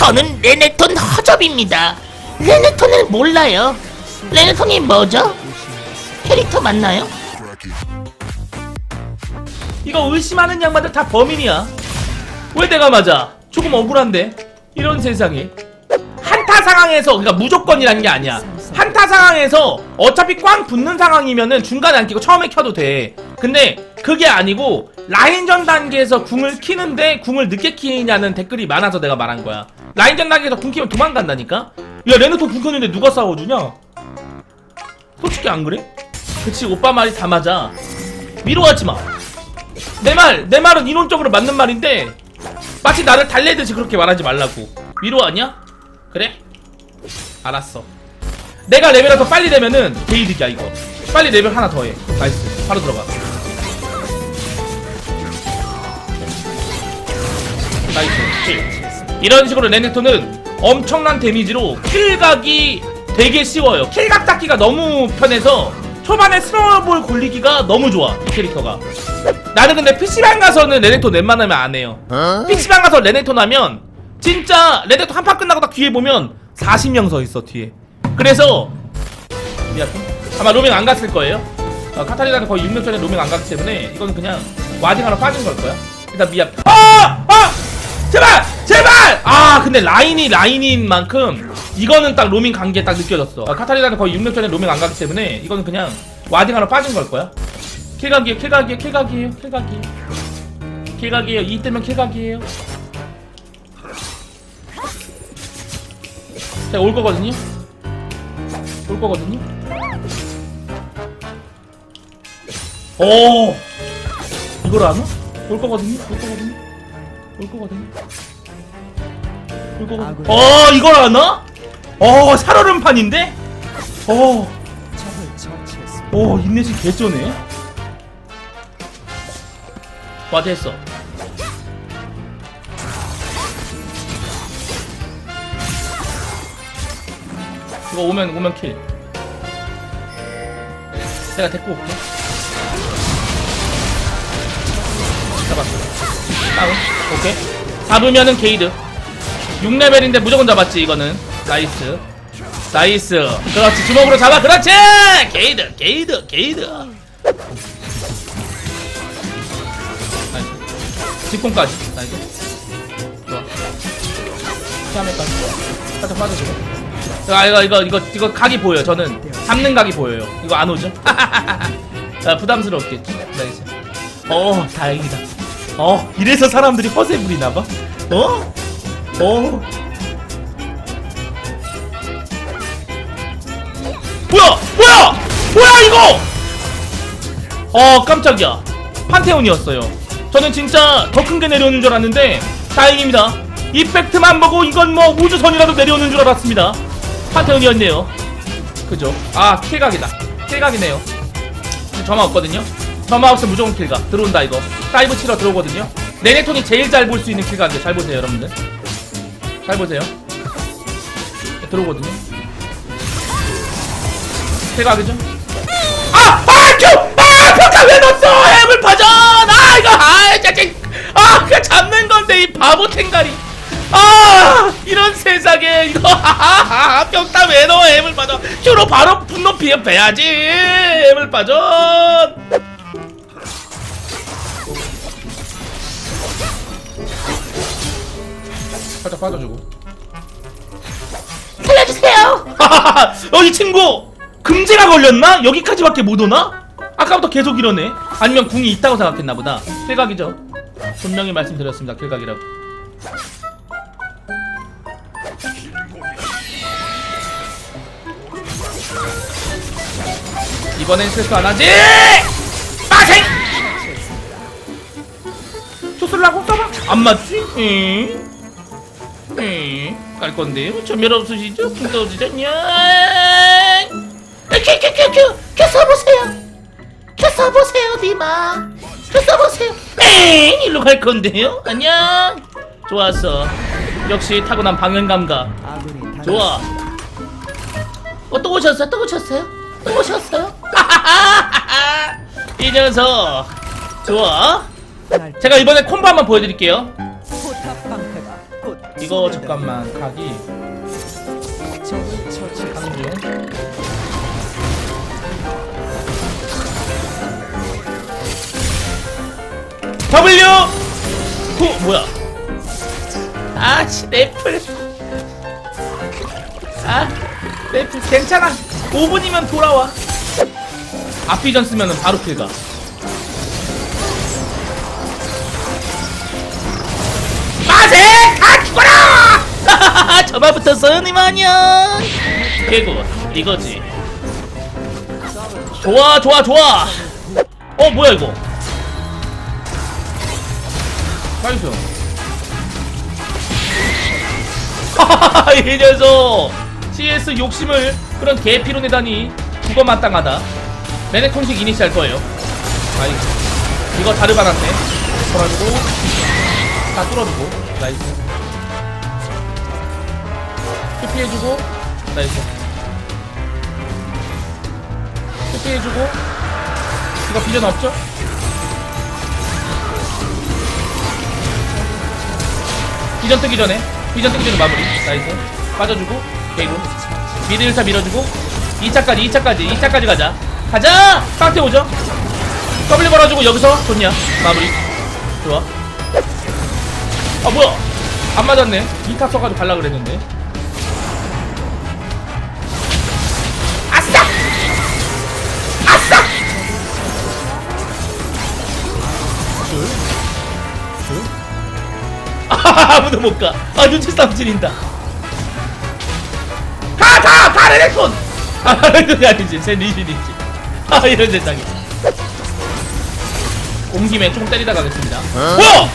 저는 레네톤 허접입니다. 레네톤을 몰라요. 레네톤이 뭐죠? 캐릭터 맞나요? 이거 의심하는 양반들 다 범인이야. 왜 내가 맞아? 조금 억울한데. 이런 세상에. 한타 상황에서 그러니까 무조건이라는 게 아니야. 한타 상황에서 어차피 꽝 붙는 상황이면은 중간에 안 끼고 처음에 켜도 돼. 근데 그게 아니고 라인전 단계에서 궁을 키는데 궁을 늦게 키냐는 댓글이 많아서 내가 말한 거야. 라인전 단계에서 궁 키면 도망간다니까? 야 레네토 궁 켰는데 누가 싸워주냐? 솔직히 안 그래? 그치 오빠 말이 다 맞아. 위로하지 마. 내 말, 내 말은 이론적으로 맞는 말인데 마치 나를 달래듯이 그렇게 말하지 말라고. 위로하냐? 그래? 알았어. 내가 레벨이 더 빨리 되면은 게이득이야 이거. 빨리 레벨 하나 더 해. 나이스. 바로 들어가. 나이스. 킬. 이런 식으로 레네토는 엄청난 데미지로 킬각이 되게 쉬워요. 킬각 잡기가 너무 편해서 초반에 스노우볼 굴리기가 너무 좋아. 이 캐릭터가. 나는 근데 PC방 가서는 레네톤 웬만하면 안 해요. PC방 가서 레네톤 하면 진짜 레네톤 한 판 끝나고 딱 뒤에 보면 40명 서 있어 뒤에. 그래서 미안. 아마 로밍 안 갔을 거예요. 어, 카타리나는 거의 6년 전에 로밍 안 갔기 때문에 이거는 그냥 와딩 하나 빠진 걸 거야. 일단 미안. 아! 아! 제발! 제발! 아 근데 라인이 라인인 만큼 이거는 딱 로밍 간 게 딱 느껴졌어. 어, 카타리나는 거의 6년 전에 로밍 안 갔기 때문에 이거는 그냥 와딩 하나 빠진 걸 거야. 킬각이에요 킬각이에요 킬각이에요 킬각이에요. 킬각이에요. 이 뜨면 킬각이에요. 제가 올 거거든요? 올 거거든요? 오! 이걸 안 와? 올 거거든요? 올 거거든요? 올 거거든요 어 이걸 안 와? 어 살얼음판인데? 어 오, 인내심 개쩌네. 와, 됐어. 이거 오면, 오면 킬. 내가 데리고 올게. 잡았어. 다운. 오케이. 잡으면은 게이드. 6레벨인데 무조건 잡았지, 이거는. 나이스. 나이스. 그렇지. 주먹으로 잡아. 그렇지! 게이드, 게이드, 게이드. 나이스. 뒷공까지. 나이스. 좋아. 시야매까지. 살짝 빠져주고. 아, 이거, 이거, 이거, 이거 각이 보여요. 저는 잡는 각이 보여요. 이거 안 오죠? 아, 부담스럽겠지? 나이스. 어, 다행이다. 어, 이래서 사람들이 허세 부리나봐? 어? 어? 뭐야! 뭐야! 뭐야 이거! 어 깜짝이야. 판테온이었어요. 저는 진짜 더 큰 게 내려오는 줄 알았는데 다행입니다. 이펙트만 보고 이건 뭐 우주선이라도 내려오는 줄 알았습니다. 판테온이었네요. 그죠? 아 킬각이다. 킬각이네요. 점화 없거든요. 점화 없으면 무조건 킬각. 들어온다 이거. 다이브 치러 들어오거든요. 네네톤이 제일 잘 볼 수 있는 킬각인데 잘 보세요 여러분들 잘 보세요 들어오거든요 대각이죠? 아! 아! 큐! 아! 평타 왜 넣었어! 앱을 파전! 아! 이거! 아! 짜증! 아! 그냥 잡는 건데 이 바보 탱가리! 아! 이런 세상에 이거 하하하 평타 왜 넣어 앱을 빠져 큐로 바로 분노 피해 빼야지 앱을 빠져 살짝 빠져주고 살려주세요. 어, 이 친구 금지가 걸렸나? 여기까지밖에 못 오나? 아까부터 계속 이러네. 아니면 궁이 있다고 생각했나 보다. 킬각이죠. 분명히 말씀드렸습니다. 킬각이라고. 이번엔 실수 안 하지! 빠생! 초슬라고 써봐. 안 맞지? 응? 네, 깔 건데요. 전멸 없으시죠? 풍 떨어지잖냐? 큐큐큐큐 큐 써보세요. 큐 써보세요, 니마. 큐 써보세요. 엥! 일로 갈 건데요. 안녕. 좋았어. 역시 타고난 방향 감각. 좋아. 어, 또 오셨어요? 또 오셨어요? 또 오셨어요? 이 녀석. 좋아. 제가 이번에 콤보 한번 보여드릴게요. 이거 잠깐만 각이. 한중. W! 후 뭐야? 아씨 넷플. 아 넷플 괜찮아. 5분이면 돌아와. 앞비전 쓰면은 바로 킬가 저만 붙었어요 니마냥! 깨고 이거지. 좋아 좋아 좋아! 어 뭐야 이거? 나이스 하하하 이 녀석! CS 욕심을 그런 개피로 내다니 국어 마땅하다. 레넥톤식 이니시할 거예요. 아이 이거 다르 받았네. 털어주고 다 뚫어주고. 나이스 피해주고. 나이스. 피해주고. 이거 비전 없죠? 비전 뜨기 전에 비전 뜨기 전에 마무리. 나이스. 빠져주고 개구 미드 1차 밀어주고. 2차까지 2차까지 2차까지 가자. 가자! 상태 오죠? W 걸어주고 여기서 좋냐? 마무리. 좋아. 아 뭐야? 안 맞았네. 2타 써가지고 갈라 그랬는데 아, 아무도 못 가. 아, 눈치 싸움 지린다. 가, 가, 가, 레넥톤! 아, 레넥톤이 아니지. 제 리신이지. 아, 이런 세상에. 온 김에 총 때리다 가겠습니다. 뭐야!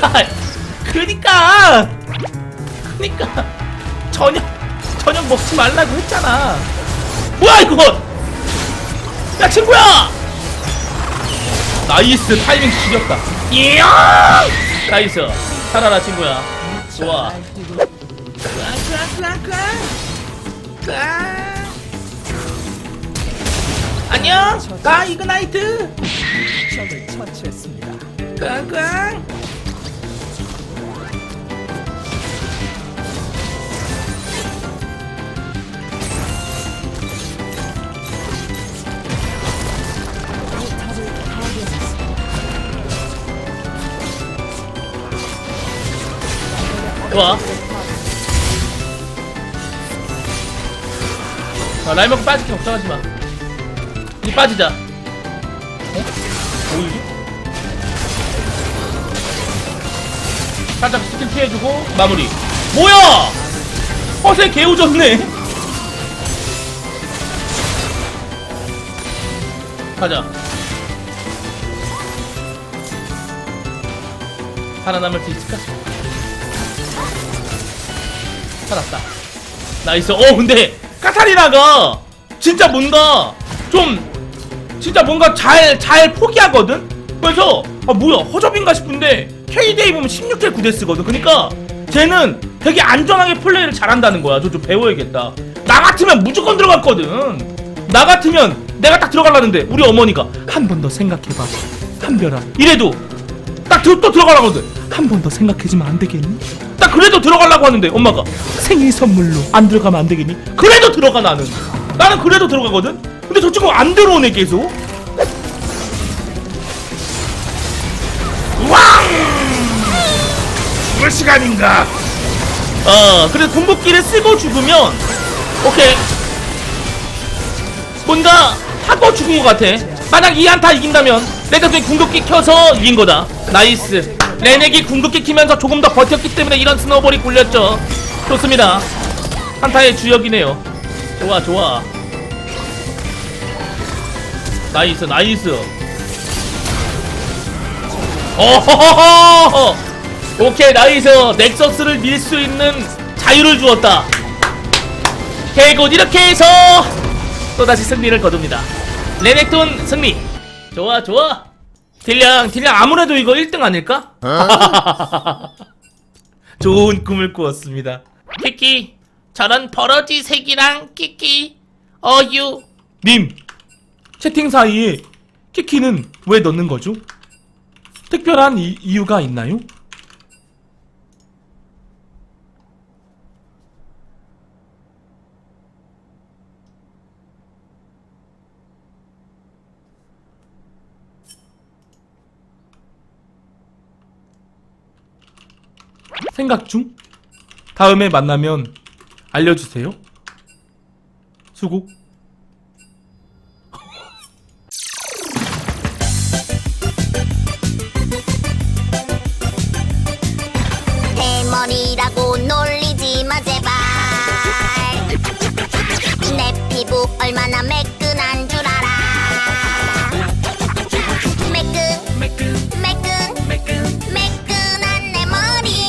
아, 그니까! 그니까! 저녁, 저녁 먹지 말라고 했잖아. 뭐야 이거 야 친구야! 나이스 타이밍 죽였다. 이야! 나이스. 살아라 친구야. 좋아. 안녕! 가 이그나이트! 적을 처치했습니다. 꽝꽝 좋아. 자, 라인 먹고 빠질게. 걱정하지 마. 이제 빠지자. 어? 뭐이지? 살짝 스킬 피해주고 마무리. 뭐야! 허세 개우졌네. 가자. 살아남을 수 있을까? 살았다 나이스 어 근데 카타리나가 진짜 뭔가 좀 진짜 뭔가 잘 잘 포기하거든. 그래서 아 뭐야 허접인가 싶은데 KDA 보면 16킬 9대 쓰거든. 그러니까 쟤는 되게 안전하게 플레이를 잘한다는 거야. 저 좀 배워야겠다. 나 같으면 무조건 들어갔거든. 나 같으면 내가 딱 들어가려는데 우리 어머니가 한 번 더 생각해봐. 한별아 이래도 딱 들- 또 들어가라고 하는데 한번 더 생각해주면 안 되겠니? 딱 그래도 들어가려고 하는데 엄마가 생일 선물로 안 들어가면 안 되겠니? 그래도 들어가 나는 나는 그래도 들어가거든? 근데 저 친구 안 들어오네 계속 왕! 죽을 시간인가? 어 그래서 궁극기를 쓰고 죽으면 오케이 뭔가 하고 죽은 것 같아. 만약 이 한타 이긴다면 내가 그 궁극기 켜서 이긴 거다. 나이스. 레넥이 궁극기 키면서 조금 더 버텼기 때문에 이런 스노볼이 굴렸죠. 좋습니다. 한타의 주역이네요. 좋아 좋아. 나이스 나이스. 오호호호. 오케이 나이스. 넥서스를 밀 수 있는 자유를 주었다. 개곧 이렇게 해서 또다시 승리를 거둡니다. 레넥톤 승리. 좋아, 좋아. 딜량, 딜량 아무래도 이거 1등 아닐까? 좋은 꿈을 꾸었습니다. 키키, 저런 버러지 색이랑 키키, 어유. 님, 채팅 사이에 키키는 왜 넣는 거죠? 특별한 이, 이유가 있나요? 생각 중? 다음에 만나면 알려주세요. 수고.